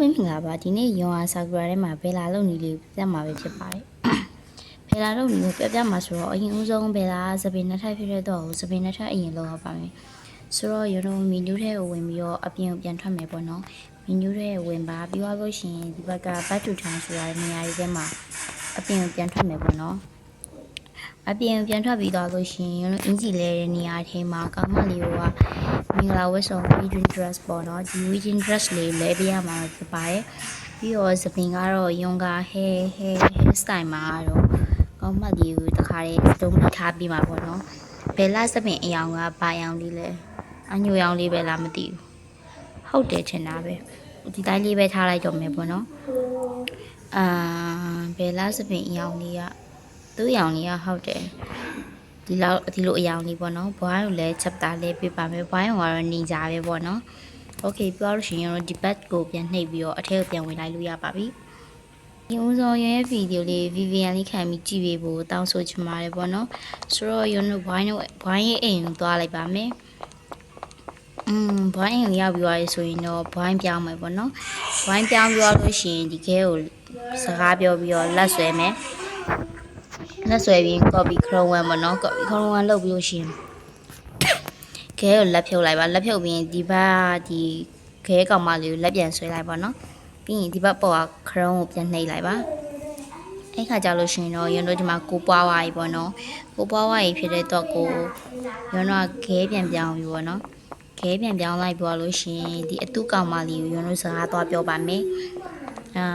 လုံးပဲမင်္ဂလာပါဒီနေ့ရွန်အားဆာကူရာထဲမှာဘယ်လာလုံနေလေးပြတ်မှာပဲဖြစ်ပါတယ်ဘယ်လာလုံနေကိုပြတ်ပြတ်မှာဆိုတော့အရင်ဦးဆုံးဘယ်လာစပင်နှစ်ထပ်ဖြစ်တဲ့တော့စပင်နှစ်ထပ်အရင်လောက်ရပါမယ်ဆိုတော့ရုံတော့မီနူးထဲကိုဝင်ပြီးတော့အပြင်ကိုပြန်ထွက်မယ်ပေါ့နော်မီနူးထဲဝင်ပါပြီးသွားလို့ရှိရင်ဒီဘက်ကဘတ်တူထောင်ဆိုတာနေရာကြီးထဲမှာအပြင်ကိုပြန်ထွက်မယ်ပေါ့နော်အပြင်ကိုပြန်ထွက်ပြီးသွားလို့ရှိရင်အင်ဂျီလဲတဲ့နေရာထဲမှာကောင်းမလေးက မင်္ဂလာဝတ်ဆောင် wedding dress ပေါ့နော်ဒီ wedding dress လေးလဲပေးရမှာဖြစ်ပါတယ်ပြီးတော့သပင်ကတော့ယွန်က hair hair hair style မှာတော့ကောင်းမှတ်လေးကိုတခါလေးတုံးပြီးထားပြီးမှာပေါ့နော်ဘယ်လာသပင်အယောင်ကဘာယောင်လေးလဲအညိုယောင်လေးပဲလားမသိဘူးဟုတ်တယ်ထင်တာပဲဒီတိုင်းလေးပဲထားလိုက်တော့မယ်ပေါ့နော်အာဘယ်လာသပင်အယောင်လေးကသူ့အယောင်လေးကဟုတ်တယ် ဒီလောက်ဒီလိုအယောင်လေးပေါ့နော်ဘွားကိုလည်း chapter လေးပြပါမယ်ဘွားရောကတော့နေကြပဲပေါ့နော် okay ပြောလို့ရှိရင်တော့ဒီ bed ကိုပြန်နှိပ်ပြီးတော့အထက်ကိုပြန်ဝင်လိုက်လို့ရပါပြီဒီဦးစောရဲ့ဗီဒီယိုလေး Vivian လေးခံပြီးကြည့်ပေးဖို့တောင်းဆိုချင်ပါတယ်ပေါ့နော်ဆိုတော့ you know ဘွားတို့ဘွားရဲ့အိမ်ကိုသွားလိုက်ပါမယ်อืมဘွိုင်းကိုရောက်ပြီးသွားပြီဆိုရင်တော့ဘွိုင်းပြောင်းမယ်ပေါ့နော်ဘွိုင်းပြောင်းပြီးသွားလို့ရှိရင်ဒီခဲကိုစကားပြောပြီးတော့လက်ဆွဲမယ် လက်ဆွဲပြီး copy chrome 1ပေါ့နော် copy chrome 1လုပ်ပြီးလို့ရှိရင်ခဲကိုလက်ဖြုတ်လိုက်ပါလက်ဖြုတ်ပြီးရင်ဒီဘက်ဒီခဲကောင်မလေးကိုလက်ပြန်ဆွဲလိုက်ပါနော်ပြီးရင်ဒီဘက်ပေါ်က chrome ကိုပြန်နှိပ်လိုက်ပါအဲ့ခါကြလို့ရှိရင်တော့ရန်တို့ဒီမှာကိုပွားဝါးကြီးပေါ့နော်ကိုပွားဝါးကြီးဖြစ်တဲ့တော့ကိုရန်တို့ကခဲပြန်ပြောင်းပြီပေါ့နော်ခဲပြန်ပြောင်းလိုက်ပြောလို့ရှိရင်ဒီအတုကောင်မလေးကိုရန်တို့စကားသွားပြောပါမယ် အာ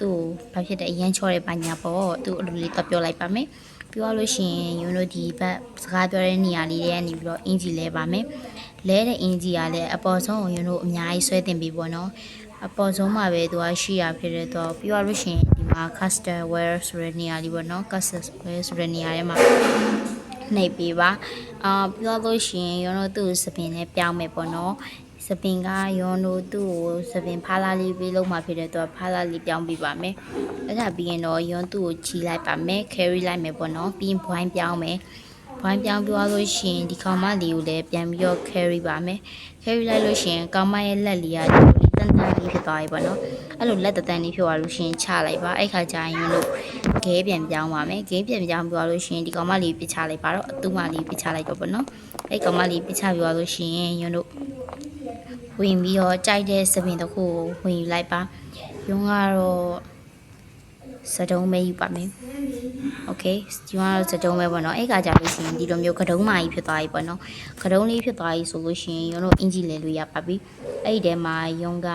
သူ့ဘာဖြစ်တဲ့အရန်ချောတဲ့ပညာပေါ့သူ့အလိုလေးတော့ပြောလိုက်ပါမယ်ပြောလို့ရှိရင်ယူနိုဒီဘက်စကားပြောတဲ့နေရာလေးတွေကနေပြီးတော့အင်ဂျီလဲပါမယ်လဲတဲ့အင်ဂျီကလည်းအပေါ်ဆုံးကိုယူနိုအများကြီးဆွဲတင်ပြီးပေါ့နော်အပေါ်ဆုံးမှာပဲသူကရှိရဖြစ်တဲ့တော့ပြောလို့ရှိရင်ဒီမှာ custom wear ဆိုတဲ့နေရာလေးပေါ့နော် custom wear ဆိုတဲ့နေရာထဲမှာနှိပ်ပေးပါအာပြောလို့ရှိရင်ယူနိုသူ့စပင်နဲ့ပြောင်းမယ်ပေါ့နော် စပင်ကယောနိုသူ့ကိုစပင်ဖားလာလေးပေးလုံးမှာဖြစ်တဲ့တော့ဖားလာလေးပြောင်းပေးပါမယ်အဲ့ဒါပြီးရင်တော့ယောသူ့ကိုချီလိုက်ပါမယ် carry လိုက်မယ်ပေါ့နော်ပြီးရင် point ပြောင်းမယ် point ပြောင်းပြောလို့ရှိရင်ဒီကောင်မလေးကိုလည်းပြန်ပြီးတော့ carry ပါမယ် carry လိုက်လို့ရှိရင်ကောင်မရဲ့လက်လေးကဒီလိုလေးတန်တန်လေးဖြစ်သွားပြီပေါ့နော်အဲ့လိုလက်တန်လေးဖြစ်သွားလို့ရှိရင်ချလိုက်ပါအဲ့ခါကျရင်ယောတို့ခဲပြန်ပြောင်းပါမယ်ခဲပြန်ပြောင်းပြောလို့ရှိရင်ဒီကောင်မလေးပစ်ချလိုက်ပါတော့အတူမလေးပစ်ချလိုက်တော့ပေါ့နော်အဲ့ကောင်မလေးပစ်ချပြောလို့ရှိရင်ယောတို့ ဝင်ပြီးတော့ကြိုက်တဲ့စပင်တစ်ခုကိုဝင်ယူလိုက်ပါရုံးကတော့စတုံးမဲယူပါမယ်โอเคဒီကတော့စတုံးပဲပေါ့နော်အဲ့ကကြလို့ရှိရင်ဒီလိုမျိုးကတုံးမာကြီးဖြစ်သွားပြီပေါ့နော်ကတုံးလေးဖြစ်သွားပြီဆိုလို့ရှိရင်ရုံးတို့အင်ဂျီလဲလို့ရပါပြီအဲ့ဒီထဲမှာရုံးက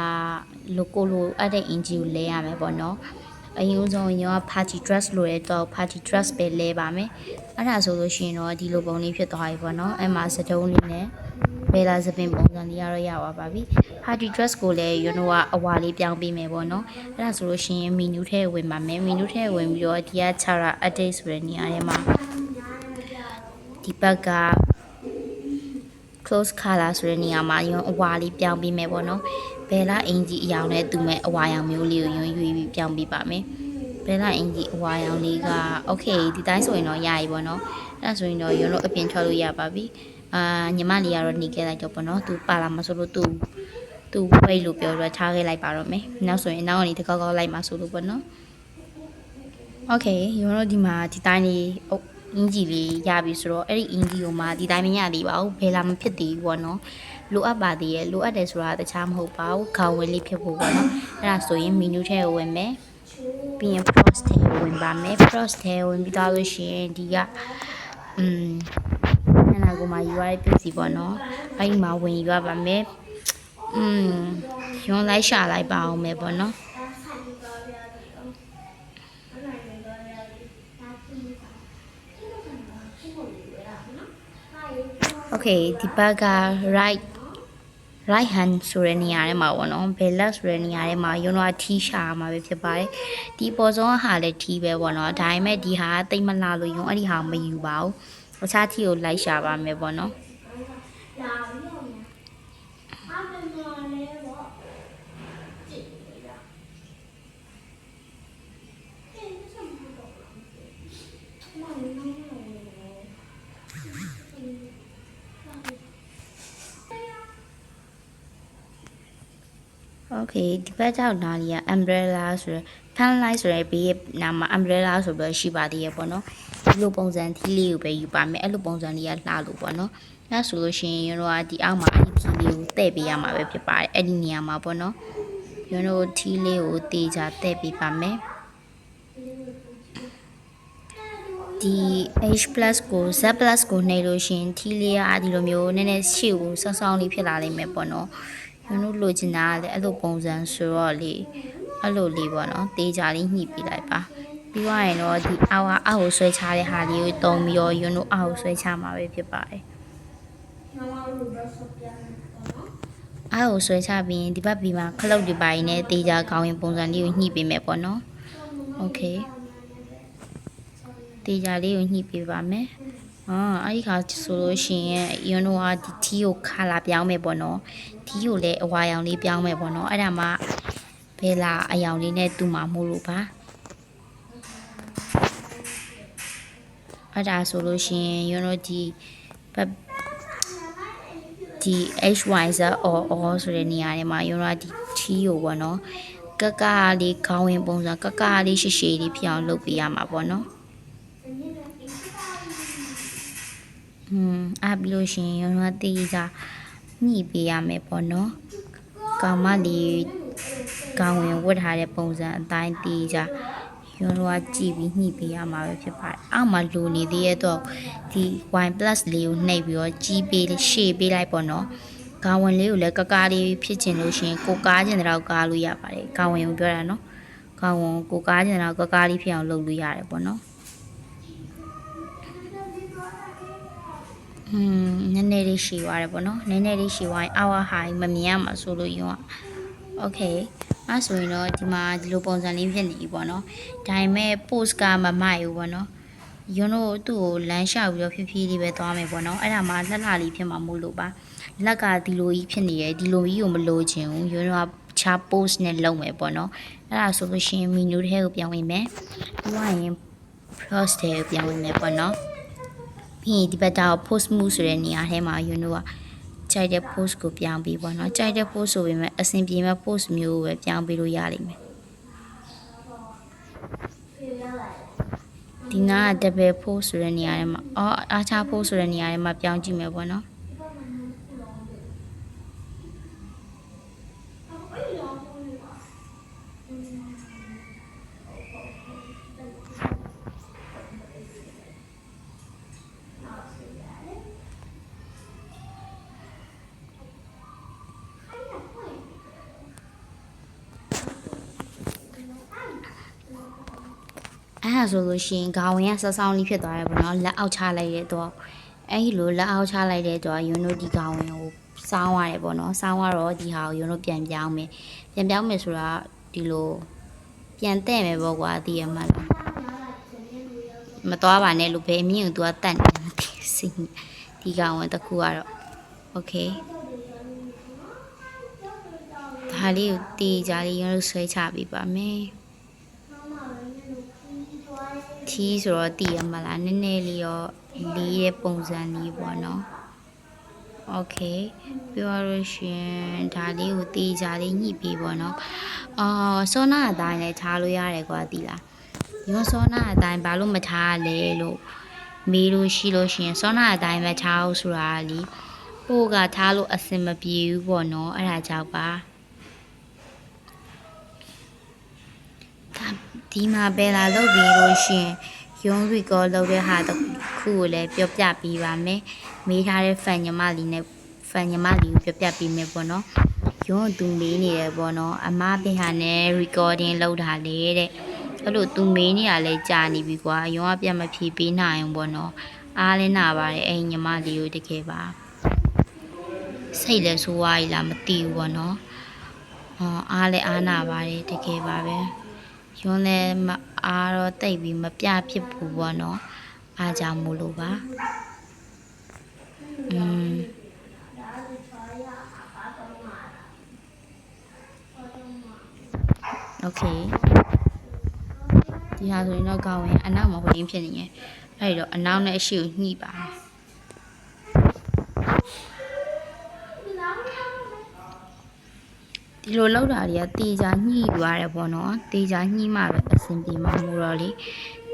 လိုကိုလိုအဲ့တဲ့အင်ဂျီကိုလဲရမယ်ပေါ့နော်အရင်ဦးဆုံးရော party dress လို့ရတော့ party dress ပဲလဲပါမယ်အဲ့ဒါဆိုလို့ရှိရင်တော့ဒီလိုပုံလေးဖြစ်သွားပြီပေါ့နော်အဲ့မှာစတုံးလေးနဲ့ ဘယ်လာစပင်ပုံစံလေးရတော့ရပါပါပြီ party dress ကိုလည်း you know ကအဝါလေးပြောင်းပေးမယ်ပေါ့နော်အဲ့ဒါဆိုလို့ရှိရင် menu ထဲဝင်ပါမယ် menu ထဲဝင်ပြီးတော့ဒီက chara update ဆိုတဲ့နေရာထဲမှာဒီဘက်က close color ဆိုတဲ့နေရာမှာရုံအဝါလေးပြောင်းပေးမယ်ပေါ့နော်ဘယ်လာအင်ဂျီအယောင်နဲ့တူမဲ့အဝါရောင်မျိုးလေးကိုရုံရွေးပြီးပြောင်းပေးပါမယ်ဘယ်လာအင်ဂျီအဝါရောင်လေးက okay ဒီတိုင်းဆိုရင်တော့ရပြီပေါ့နော်အဲ့ဒါဆိုရင်တော့ရုံတို့အပြင်ထွက်လို့ရပါပြီ အာညီမလေးကတော့နေခဲ့လိုက်တော့ပေါ့နော်သူပါလာမဆိုလို့သူသူဝိတ်လို့ပြောတော့ထားခဲ့လိုက်ပါတော့မယ်နောက်ဆိုရင်နောက်ကနေတကောက်ကောက်လိုက်မှာဆိုလို့ပေါ့နော်โอเคရောတော့ဒီမှာဒီတိုင်းလေးအုပ်အင်ဂျီလေးရပြီဆိုတော့အဲ့ဒီအင်ဂျီကိုမှဒီတိုင်းမရသေးပါဘူးဘယ်လာမဖြစ်သေးဘူးပေါ့နော်လိုအပ်ပါသေးရဲ့လိုအပ်တယ်ဆိုတာတခြားမဟုတ်ပါဘူးခေါင်းဝဲလေးဖြစ်ဖို့ပေါ့နော်အဲ့ဒါဆိုရင် menu ထဲကိုဝင်မယ်ပြီးရင် frost ထဲကိုဝင်ပါမယ် frost ထဲကိုဝင်ပြီးသားလို့ရှိရင်ဒီကอืม ခန္ဓာကိုယ်မှာယူရတဲ့ပစ္စည်းပေါ့နော်အဲ့ဒီမှာဝင်ယူရပါမယ်อืมရွန်လိုက်ရှာလိုက်ပါအောင်မယ်ပေါ့နော်โอเคဒီဘက်က right right hand ဆိုတဲ့နေရာထဲမှာပေါ့နော် bell ဆိုတဲ့နေရာထဲမှာယွန်းတော့ T ရှာမှာပဲဖြစ်ပါတယ်ဒီပေါ်ဆုံးဟာလည်း T ပဲပေါ့နော်ဒါပေမဲ့ဒီဟာတိတ်မလာလို့ယွန်းအဲ့ဒီဟာမယူပါဘူး အခြား T ကိုလိုက်ရှာပါမယ်ပေါ့နော်โอ Okay ဒီဘက်ကြောင့်နားလေးက umbrella ဆိုရယ် fan light ဆိုရယ်ဘေးနာမှာ umbrella ဆိုပြီးရှိပါသေးရဲ့ပေါ့နော် ဒီလိုပုံစံသီးလေးကိုပဲယူပါမယ်အဲ့လိုပုံစံလေးကလှလို့ပေါ့နော်အဲဆိုလို့ရှိရင်တို့ကဒီအောက်မှာဒီသီးလေးကိုတဲ့ပေးရမှာပဲဖြစ်ပါတယ်အဲ့ဒီနေရာမှာပေါ့နော်ကျွန်တော်ထီးလေးကိုတေချာတဲ့ပေးပါမယ်ဒီ H+ ကို Z+ ကိုနှိပ်လို့ရှရင်ထီးလေးကဒီလိုမျိုးနည်းနည်းရှေ့ကိုဆောင်းဆောင်းလေးဖြစ်လာလိမ့်မယ်ပေါ့နော်ကျွန်တော်လိုချင်တာကလည်းအဲ့လိုပုံစံဆိုတော့လေအဲ့လိုလေးပေါ့နော်တေချာလေးညှိပေးလိုက်ပါ ပြီးသွားရင်တော့ဒီအောက်အောက်ကိုဆွဲချတဲ့ဟာလေးကိုတုံပြီးတော့ယွန်းတို့အောက်ကိုဆွဲချမှာပဲဖြစ်ပါတယ်အောက်ကိုဆွဲချပြီးရင်ဒီဘက်ပြီးမှာခလုတ်ဒီပိုင်းနဲ့တေချာကောင်းရင်ပုံစံလေးကိုညှိပေးမယ်ပေါ့နော်โอเคတေချာလေးကိုညှိပေးပါမယ်အာအဲ့ဒီခါဆိုလို့ရှိရင်ယွန်းတို့ကဒီထီးကိုခါလာပြောင်းမယ်ပေါ့နော်ထီးကိုလည်းအဝါရောင်လေးပြောင်းမယ်ပေါ့နော်အဲ့ဒါမှဘယ်လာအယောင်လေးနဲ့တူမှာမို့လို့ပါ အဲ့ဒါဆိုလို့ရှိရင်ယွန်းတို့ဒီဘက်ဒီ HYZ or or ဆိုတဲ့နေရာထဲမှာယွန်းတို့ကဒီထီးကိုပေါ့နော်ကကလေးခေါင်းဝင်ပုံစံကကလေးရှည်ရှည်လေးဖြစ်အောင်လုပ်ပေးရမှာပေါ့နော်อืมအဲ့ပြီးလို့ရှိရင်ရောတော့တေးကြညှိပေးရမယ်ပေါ့နော်ကောင်မလေးကောင်းဝင်ဝတ်ထားတဲ့ပုံစံအတိုင်းတေးကြ ရောတော့ကြည့်ပြီးညှိပေးရမှာပဲဖြစ်ပါတယ်အောက်မှာလိုနေသေးရဲ့တော့ဒီ y+ လေးကိုနှိပ်ပြီးတော့ကြီးပေးရှေ့ပေးလိုက်ပေါ့နော်ကောင်းဝင်လေးကိုလည်းကကားလေးဖြစ်ချင်လို့ရှိရင်ကိုကားချင်တဲ့တော့ကားလို့ရပါတယ်ကောင်းဝင်ကိုပြောတာနော်ကောင်းဝင်ကိုကားချင်တဲ့တော့ကကားလေးဖြစ်အောင်လုပ်လို့ရတယ်ပေါ့နော် อืมနည်းနည်းလေးရှည်သွားတယ်ပေါ့နော်နည်းနည်းလေးရှည်သွားရင် hour high မမြင်ရမှာဆိုလို့ယွန်းอ่ะ okay အဲ့ဆိုရင်တော့ဒီမှာဒီလိုပုံစံလေးဖြစ်နေပြီပေါ့နော်ဒါပေမဲ့ post ကမမိုက်ဘူးပေါ့နော်ယွန်းတို့သူ့ကိုလမ်းလျှောက်ပြီးတော့ဖြည်းဖြည်းလေးပဲသွားမယ်ပေါ့နော်အဲ့ဒါမှလှလှလေးဖြစ်မှာမို့လို့ပါလက်ကဒီလိုကြီးဖြစ်နေရယ်ဒီလိုကြီးကိုမလိုချင်ဘူးယွန်းတို့ကချာ post နဲ့လုပ်မယ်ပေါ့နော်အဲ့ဒါဆိုလို့ရှိရင် menu ထဲကိုပြောင်းဝင်မယ်ပြီးသွားရင် post ထဲကိုပြောင်းဝင်မယ်ပေါ့နော်ပြီးရင်ဒီဘက်တော့ post move ဆိုတဲ့နေရာထဲမှာယူနိုက ကြိုက်တဲ့ post ကိုပြောင်းပြီးပေါ့နော်ကြိုက်တဲ့ post ဆိုပေမဲ့အဆင်ပြေမဲ့ post မျိုးကိုပဲပြောင်းပြီးလို့ရလိမ့်မယ်ဒီနာက double post ဆိုတဲ့နေရာထဲမှာအော်အားချ post ဆိုတဲ့နေရာထဲမှာပြောင်းကြည့်မယ်ပေါ့နော် အဲ့ဒါဆိုလို့ရှိရင်ခေါင်းဝင်ကဆောင်းဆောင်းလေးဖြစ်သွားတယ်ပေါ့နော်လက်အောက်ချလိုက်တဲ့တော့အဲ့ဒီလိုလက်အောက်ချလိုက်တဲ့တော့ယူနိုဒီခေါင်းဝင်ကိုစောင်းရတယ်ပေါ့နော်စောင်းရတော့ဒီဟာကိုယူနိုပြန်ပြောင်းမယ်ပြန်ပြောင်းမယ်ဆိုတာဒီလိုပြန်တဲ့မယ်ပေါ့ကွာတည်ရမှလားမတော်ပါနဲ့လို့ဘယ်မြင့်ကို तू ကတတ်နေမသိဘူးစိတ်ဒီကောင်ဝင်တစ်ခုကတော့ okay ဒါလေးကိုတေးကြလေးရုံးလို့ဆွဲချပေးပါမယ် ထီးဆိုတော့တည်ရမလားနည်းနည်းလေးရောလေးရဲ့ပုံစံလေးပေါ့နော် okay ပြောလို့ရှရင်ဒါလေးကိုတေးကြလေးညှိပေးပေါ့နော်အော်စောနာအတိုင်းလည်းထားလို့ရတယ်ကွာတီလားရောစောနာအတိုင်းဘာလို့မထားလဲလို့မေးလို့ရှိလို့ရှရင်စောနာအတိုင်းပဲထားအောင်ဆိုတာကလीဟိုကထားလို့အဆင်မပြေဘူးပေါ့နော်အဲ့ဒါကြောင့်ပါ ဒါဒီမှာဘယ်လာလုပ်ပြီးလို့ရှရင်ရုံးရီကောလုပ်တဲ့ဟာတစ်ခုကိုလည်းပြောပြပေးပါမယ်မေးထားတဲ့ဖန်ညီမလေးနဲ့ဖန်ညီမလေးကိုပြောပြပေးမယ်ပေါ့နော်ရုံးသူမေးနေတယ်ပေါ့နော်အမဘယ်ဟာနဲ့ recording လုပ်တာလေတဲ့အဲ့လိုသူမေးနေရလဲကြာနေပြီကွာရုံးကပြတ်မဖြေပေးနိုင်ဘူးပေါ့နော်အားလည်းနာပါတယ်အဲ့ညီမလေးကိုတကယ်ပါစိတ်လည်းဆိုးဝါးကြီးလားမသိဘူးပေါ့နော်အော်အားလည်းအားနာပါတယ်တကယ်ပါပဲ ရုံးလည်းမအားတော့တိတ်ပြီးမပြဖြစ်ဘူးပေါ့နော်အားကြောင့်မို့လို့ပါอืม โอเคဒီဟာဆိုရင်တော့ကောင်းဝင်အနောက်မှာဟိုရင်းဖြစ်နေရင်အဲ့ဒီတော့အနောက်နဲ့အရှိကိုညှိပါ ဒီလိုလောက်တာတွေကတေချာညှိယူရတယ်ပေါ့နော်တေချာညှိမှပဲအဆင်ပြေမှာမို့တော့လေ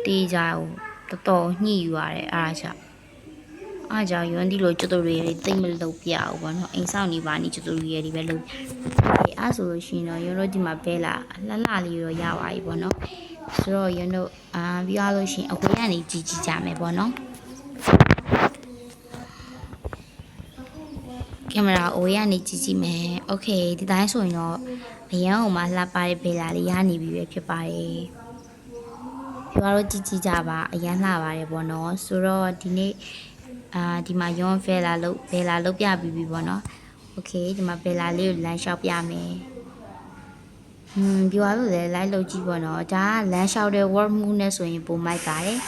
တေချာကိုတော်တော်ညှိယူရတယ်အားကြောင့်အားကြောင့်ယွန်းဒီလိုကျွတ်တူတွေတိတ်မလုပ်ပြအောင်ပေါ့နော်အိမ်ဆောင်နေပါနေကျွတ်တူတွေတွေပဲလုပ်ပြအားဆိုလို့ရှိရင်တော့ယွန်းတို့ဒီမှာဘဲလာလှလှလေးတော့ရပါပြီပေါ့နော်ဆိုတော့ယွန်းတို့အာပြောရလို့ရှိရင်အခွေကနေကြည်ကြည်ကြမယ်ပေါ့နော် င်မရာအိုရကနေကြည့်ကြည့်မယ်။ Okay ဒီတိုင်းဆိုရင်တော့ဘယံအောင်မှာလှပတဲ့ဘေလာလေးရနေပြီပဲဖြစ်ပါတယ်။ကျွားတော့ကြည့်ကြည့်ကြပါအရန်လှပါတယ်ပေါ့နော်။ဆိုတော့ဒီနေ့အာဒီမှာယွန်ဖဲလာလို့ဘေလာလုတ်ပြပြီးပြီပေါ့နော်။ Okay ဒီမှာဘေလာလေးကိုလမ်းလျှောက်ပြမယ်။ဟွန်းပြောရလို့လေလိုက်လို့ကြည့်ပေါ့နော်ဒါကလမ်းလျှောက်တဲ့ work move နဲ့ဆိုရင်ပုံမိုက်ပါတယ်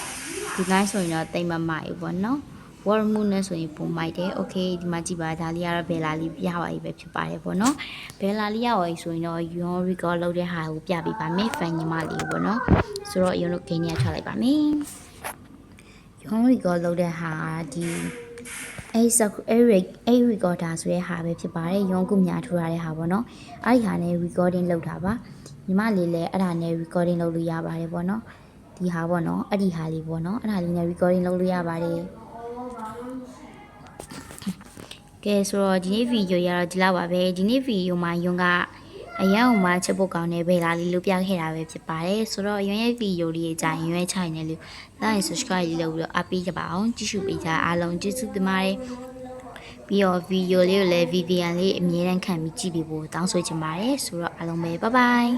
ဒီ line ဆိုရင်တော့တိမ်မမိုက်ဘူးပေါ့နော် work move နဲ့ဆိုရင်ပုံမိုက်တယ် okay ဒီမှာကြည့်ပါဒါလေးကတော့ဘယ်လာလေးပြပါပြီပဲဖြစ်ပါတယ်ပေါ့နော်ဘယ်လာလေးရပါပြီဆိုရင်တော့ your record လုပ်တဲ့ဟာကိုပြပေးပါမယ် fan ညီမလေးပေါ့နော်ဆိုတော့ you know gain ရချလိုက်ပါမယ် your record လုပ်တဲ့ဟာဒီအဲ့စက်အဲ့အဲ့ recorder ဆိုတဲ့ဟာပဲဖြစ်ပါတယ်ရုံးကုများထူရတဲ့ဟာပေါ့နော်အဲ့ဒီဟာနဲ့ recording လုပ်တာပါညီမလေးလည်းအဲ့ဒါနဲ့ recording လုပ်လို့ရပါတယ်ပေါ့နော်ဒီဟာပေါ့နော်အဲ့ဒီဟာလေးပေါ့နော်အဲ့ဒါလေးနဲ့ recording လုပ်လို့ရပါတယ် ကဲဆိုတော့ဒီနေ့ဗီဒီယိုရတော့ဒီလောက်ပါပဲဒီနေ့ဗီဒီယိုမှာယွန်းကအရန်အောင်မှချက်ဖို့ကောင်းတဲ့ဗေလာလေးလို့ပြခဲ့တာပဲဖြစ်ပါတယ်ဆိုတော့ယွန်းရဲ့ဗီဒီယိုလေးအကြရင်ရွေးချိုင်နေလို့ like subscribe လေးလုပ်ပြီးတော့အားပေးကြပါအောင်ကြည့်ရှုပေးကြအားလုံးကျေးဇူးတင်ပါတယ်ပြီးတော့ဗီဒီယိုလေးကိုလည်း VPN လေးအမြဲတမ်းခံပြီးကြည့်ပြီးဖို့တောင်းဆိုချင်ပါတယ်ဆိုတော့အားလုံးပဲ bye bye